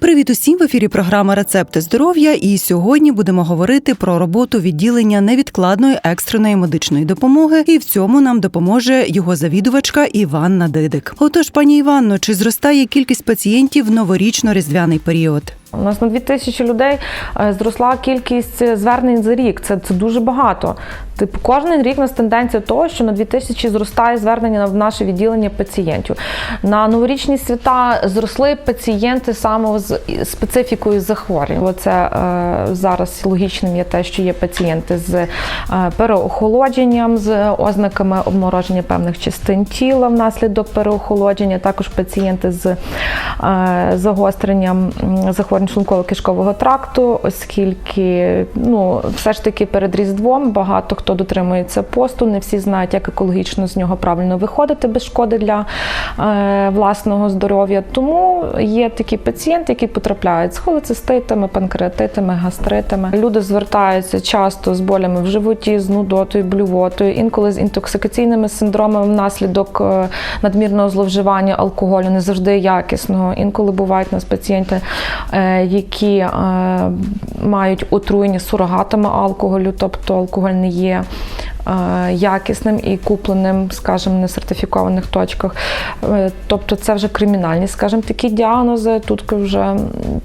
Привіт усім в ефірі програма Рецепти здоров'я. І сьогодні будемо говорити про роботу відділення невідкладної екстреної медичної допомоги. І в цьому нам допоможе його завідувачка Іванна Дидик. Отож, пані Іванно, чи зростає кількість пацієнтів в новорічно-різдвяний період? У нас на 2 тисячі людей е, зросла кількість звернень за рік. Це, це дуже багато. Типу, кожен рік у нас тенденція того, що на 2 тисячі зростає звернення в наше відділення пацієнтів. На новорічні свята зросли пацієнти саме з специфікою захворювань. Оце е, зараз логічним є те, що є пацієнти з е, переохолодженням, з ознаками обмороження певних частин тіла внаслідок переохолодження, також пацієнти з е, загостренням м, захворювань шлунково-кишкового тракту, оскільки ну, все ж таки перед Різдвом багато хто дотримується посту, не всі знають, як екологічно з нього правильно виходити без шкоди для е, власного здоров'я. Тому є такі пацієнти, які потрапляють з холециститами, панкреатитами, гастритами. Люди звертаються часто з болями в животі, з нудотою, блювотою, інколи з інтоксикаційними синдромами внаслідок е, надмірного зловживання алкоголю, не завжди якісного. Інколи бувають у нас пацієнти, е, які е, мають отруєння сурогатами алкоголю, тобто алкоголь не є е, якісним і купленим, скажімо, в несертифікованих точках. Е, Тобто це вже кримінальні, скажімо, такі діагнози. Тут вже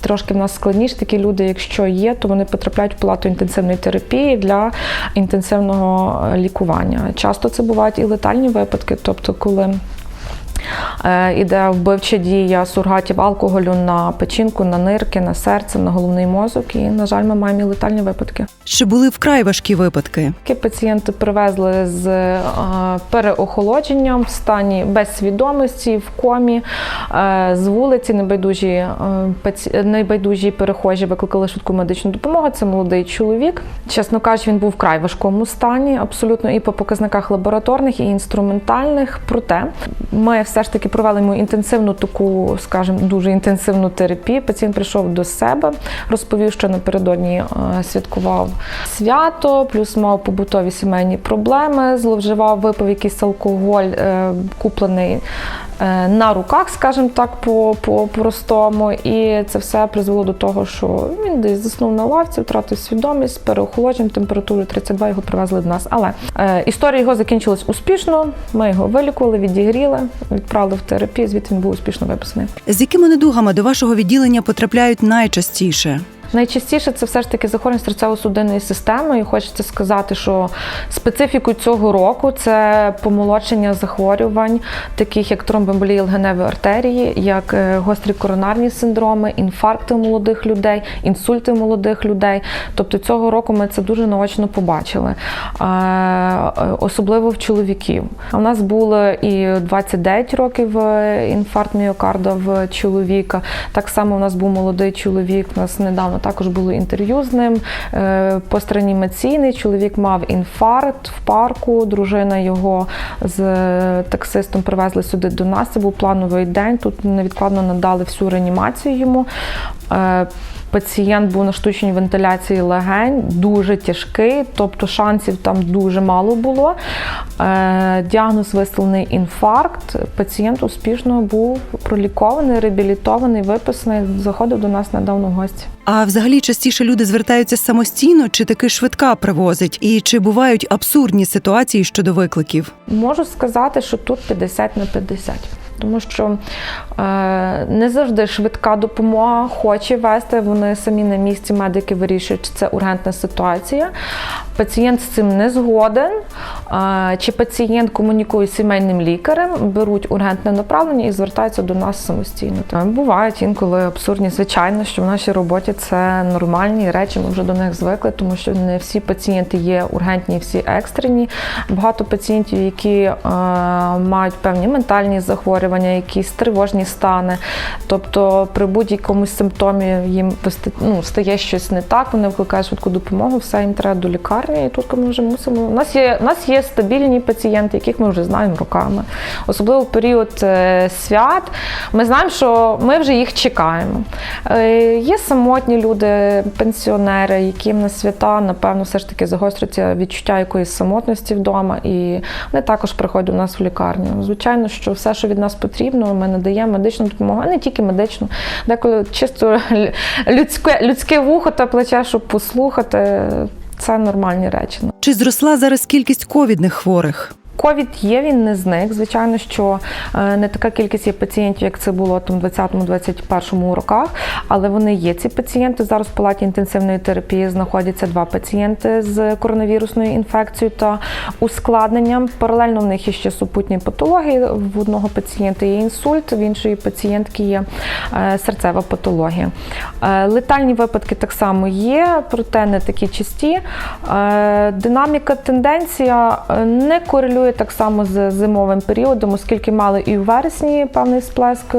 трошки в нас складніше. Такі люди, якщо є, то вони потрапляють в палату інтенсивної терапії для інтенсивного лікування. Часто це бувають і летальні випадки, тобто коли Іде вбивча дія сургатів алкоголю на печінку, на нирки, на серце, на головний мозок. І, на жаль, ми маємо і летальні випадки. Чи були вкрай важкі випадки? Такі пацієнти привезли з е, переохолодженням в стані без свідомості, в комі, е, з вулиці небайдужі, е, небайдужі перехожі викликали швидку медичну допомогу. Це молодий чоловік. Чесно кажучи, він був вкрай важкому стані, абсолютно і по показниках лабораторних, і інструментальних. Проте ми все ж таки провели йому інтенсивну таку, скажімо, дуже інтенсивну терапію. Пацієнт прийшов до себе, розповів, що напередодні е, святкував свято, плюс мав побутові сімейні проблеми, зловживав, випив якийсь алкоголь, е, куплений е, на руках, скажімо так, по, по простому. І це все призвело до того, що він десь заснув на лавці, втратив свідомість, переохолодженням, температурою 32 його привезли до нас. Але е, історія його закінчилась успішно. Ми його вилікували, відігріли, відправили в терапію, звідти він був успішно виписаний. З якими недугами до вашого відділення потрапляють найчастіше? Найчастіше це все ж таки захворювання серцево-судинної системи. І хочеться сказати, що специфікою цього року це помолодшення захворювань, таких як тромбоемболія легеневої артерії, як е, гострі коронарні синдроми, інфаркти молодих людей, інсульти молодих людей. Тобто цього року ми це дуже наочно побачили, е, особливо в чоловіків. А в нас було і 29 років е, інфаркт міокарда в чоловіка. Так само у нас був молодий чоловік. У нас недавно також було інтерв'ю з ним. Е, Постреанімаційний чоловік мав інфаркт в парку. Дружина його з е, таксистом привезли сюди до нас. Це був плановий день. Тут невідкладно надали всю реанімацію йому. Пацієнт був на штучній вентиляції легень, дуже тяжкий, тобто шансів там дуже мало було. Е, Діагноз виставлений інфаркт. Пацієнт успішно був пролікований, реабілітований, виписаний, заходив до нас недавно в гості. А взагалі частіше люди звертаються самостійно, чи таки швидка привозить? І чи бувають абсурдні ситуації щодо викликів? Можу сказати, що тут 50 на 50. Тому що е, не завжди швидка допомога хоче вести. Вони самі на місці медики вирішують, чи це ургентна ситуація. Пацієнт з цим не згоден, е, чи пацієнт комунікує з сімейним лікарем, беруть ургентне направлення і звертаються до нас самостійно. Бувають інколи абсурдні. Звичайно, що в нашій роботі це нормальні речі. Ми вже до них звикли, тому що не всі пацієнти є ургентні, всі екстрені. Багато пацієнтів, які е, мають певні ментальні захворювання, якісь тривожні стани. Тобто при будь-якому симптомі їм ну, стає щось не так, вони викликають швидку допомогу, все їм треба до лікарні. і тут ми вже мусимо. У нас є у нас є стабільні пацієнти, яких ми вже знаємо роками. Особливо в період е, свят. Ми знаємо, що ми вже їх чекаємо. Е, Є самотні люди, пенсіонери, яким на свята, напевно, все ж таки загострюється відчуття якоїсь самотності вдома, і вони також приходять до нас в лікарню. Звичайно, що все, що від нас потрібно, ми надаємо медичну допомогу, а не тільки медичну, деколи чисто лю- людське, людське вухо та плече, щоб послухати. Це нормальні речі. Чи зросла зараз кількість ковідних хворих? Ковід є, він не зник. Звичайно, що е, не така кількість є пацієнтів, як це було там в 20-21 роках, але вони є. Ці пацієнти зараз в палаті інтенсивної терапії знаходяться два пацієнти з коронавірусною інфекцією та ускладненням. Паралельно в них є ще супутні патології. В одного пацієнта є інсульт, в іншої пацієнтки є е, серцева патологія. Е, Летальні випадки так само є, проте не такі часті. Динаміка, тенденція не корелює так само з зимовим періодом, оскільки мали і в вересні певний сплеск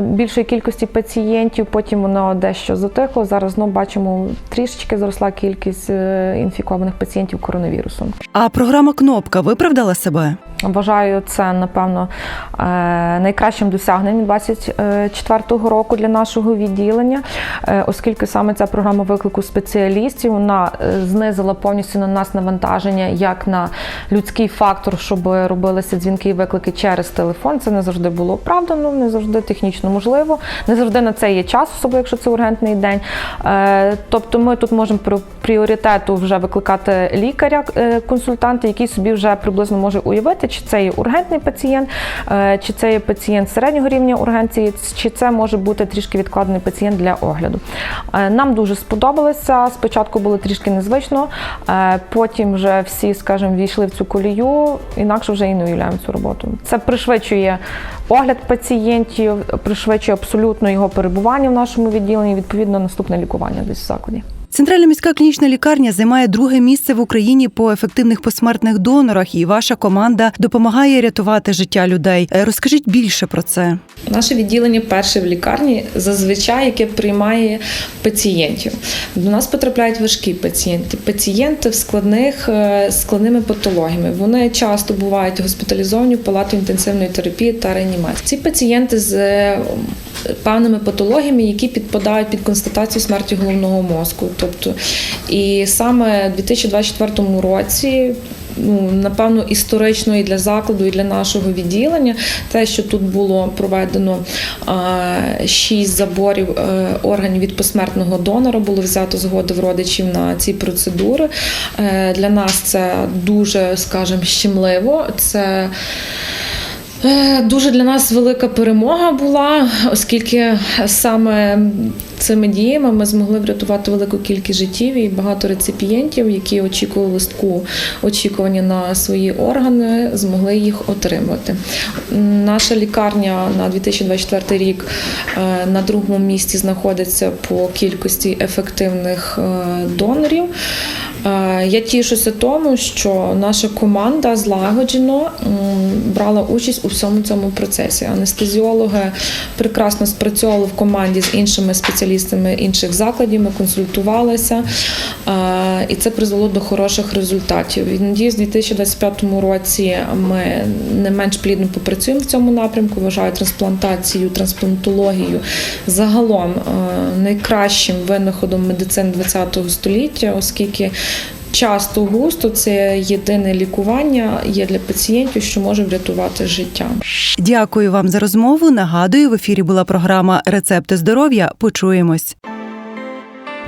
більшої кількості пацієнтів, потім воно дещо затихло. Зараз знову бачимо трішечки зросла кількість е, інфікованих пацієнтів коронавірусом. А програма Кнопка виправдала себе? Вважаю це, напевно, е, найкращим досягненням 2024 року для нашого відділення, е, оскільки саме ця програма виклику спеціалістів вона е, знизила повністю на нас навантаження як на людський фактор, щоб робилися дзвінки і виклики через телефон. Це не завжди було оправдано, не завжди технічно можливо, не завжди на це є час, особливо якщо це ургентний день. Е, Тобто ми тут можемо при пріоритету вже викликати лікаря, е, консультанта, який собі вже приблизно може уявити, чи це є ургентний пацієнт, е, чи це є пацієнт середнього рівня ургенції, чи це може бути трішки відкладений пацієнт для огляду. Е, Нам дуже сподобалося. Спочатку було трішки незвично, е, потім вже всі, скажімо, війшли в цю колію, інакше вже і не уявляємо цю роботу. Це пришвидшує огляд пацієнтів, пришвидшує абсолютно його перебування в нашому відділенні, відповідно, наступне лікування десь в закладі. Центральна міська клінічна лікарня займає друге місце в Україні по ефективних посмертних донорах, і ваша команда допомагає рятувати життя людей. Е, Розкажіть більше про це. Наше відділення перше в лікарні зазвичай, яке приймає пацієнтів. До нас потрапляють важкі пацієнти, пацієнти в складних е, складними патологіями. Вони часто бувають госпіталізовані в палату інтенсивної терапії та реанімації. Ці пацієнти з е, певними патологіями, які підпадають під констатацію смерті головного мозку. Тобто, і саме у 2024 році ну, напевно, історично і для закладу, і для нашого відділення. Те, що тут було проведено шість заборів е, органів від посмертного донора, було взято згоди в родичів на ці процедури. Е, Для нас це дуже, скажімо, щемливо. Це Дуже для нас велика перемога була, оскільки саме цими діями ми змогли врятувати велику кількість життів і багато реципієнтів, які очікували листку очікування на свої органи, змогли їх отримати. Наша лікарня на 2024 рік е, на другому місці знаходиться по кількості ефективних е, донорів. Е, Я тішуся тому, що наша команда злагоджено брала участь у всьому цьому процесі. Анестезіологи прекрасно спрацьовували в команді з іншими спеціалістами інших закладів, ми консультувалися, е, і це призвело до хороших результатів. І надіюсь, у 2025 році ми не менш плідно попрацюємо в цьому напрямку. Вважаю трансплантацію, трансплантологію загалом е, найкращим винаходом медицини ХХ століття, оскільки часто густо це єдине лікування є для пацієнтів, що може врятувати життя. Дякую вам за розмову. Нагадую, в ефірі була програма Рецепти здоров'я. Почуємось.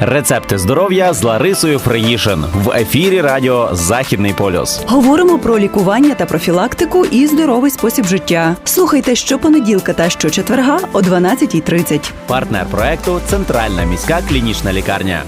Рецепти здоров'я з Ларисою Фреїшин в ефірі Радіо Західний полюс. Говоримо про лікування та профілактику і здоровий спосіб життя. Слухайте щопонеділка та щочетверга о 12.30. Партнер проекту Центральна міська клінічна лікарня.